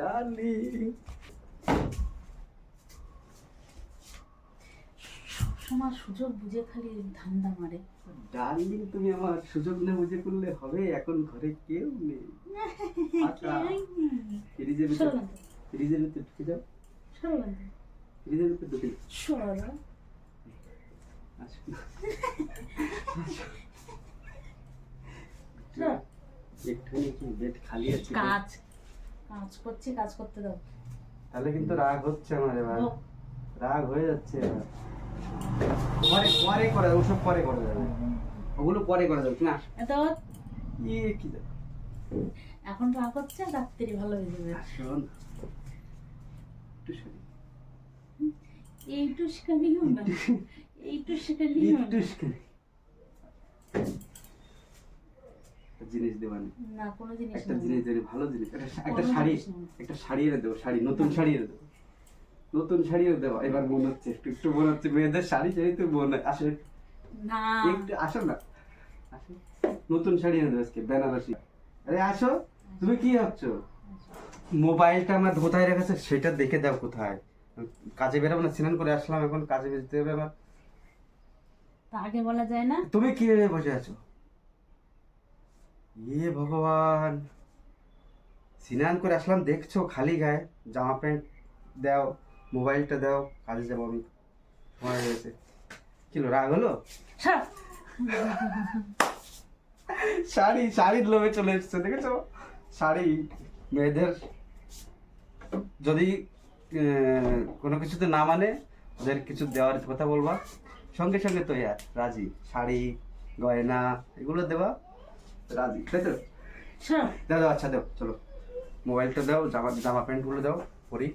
Darling সবসময় সুযোগ বুঝে খালি ধান্দা মারে। ডার্লিং তুমি আমার সুযোগ না বুঝে করলে হবে? এখন ঘরে কেউ নেই। ফ্রিজের ভিতর সরো না ফ্রিজের ভিতর ঢুকে যাও। ফ্রিজের ভিতর ঢুকে যাও। কি বেড খালি আছে? কাজ। কাজ করছি কাজ করতে দাও। তাহলে কিন্তু রাগ হচ্ছে আমার এবার। রাগ হয়ে যাচ্ছে এবার। পরে পরে করা যাবে ওসব পরে করা যাবে ওগুলো পরে করা যাবে না এত ইয়ে কি এখন রাগ হচ্ছে রাত্রি ভালো হয়ে যাবে। আসো না একটু সরি এইটু শিখানিও না এইটু শিখানিও একটু না। সরি একটা জিনিস দেবানি না কোনো জিনিস একটা জিনিস দেবে ভালো জিনিস। একটা শাড়ি একটা শাড়ি এনে দেবো শাড়ি নতুন শাড়ি এনে দেবো। নতুন শাড়ি এনে দেবো এবার মনে হচ্ছে একটু একটু মনে হচ্ছে মেয়েদের শাড়ি চাই তো মনে আসে। না। একটু আসো না। আসো। নতুন শাড়ি এনে দেবো আজকে বেনারসি। আরে আসো। তুমি কি ভাবছ? মোবাইলটা আমার কোথায় রেখেছে সেটা দেখে দাও কোথায়। কাজে বেরোবো না স্নান করে আসলাম এখন কাজে বেরোতে হবে আমার। তা আগে বলা যায় না? তুমি কি বসে আছো? ইয়ে ভগবান। স্নান করে আসলাম দেখছ খালি গায়ে জামা প্যান্ট দাও মোবাইলটা দাও কাজে যাব আমি। সময় হয়ে গেছে। কিলো রাগ হলো? সর শাড়ি শাড়ির লোভে চলে এসছে দেখেছ? শাড়ি মেয়েদের। যদি কোনো কিছুতে না মানে ওদের কিছু দেওয়ার কথা বলবা। সঙ্গে সঙ্গে তো রাজি। শাড়ি গয়না এগুলো দেওয়া। রাজি তাই তো? দাও দাও আচ্ছা দাও চলো। মোবাইলটা দাও জামা জামা প্যান্টগুলো দাও পরি।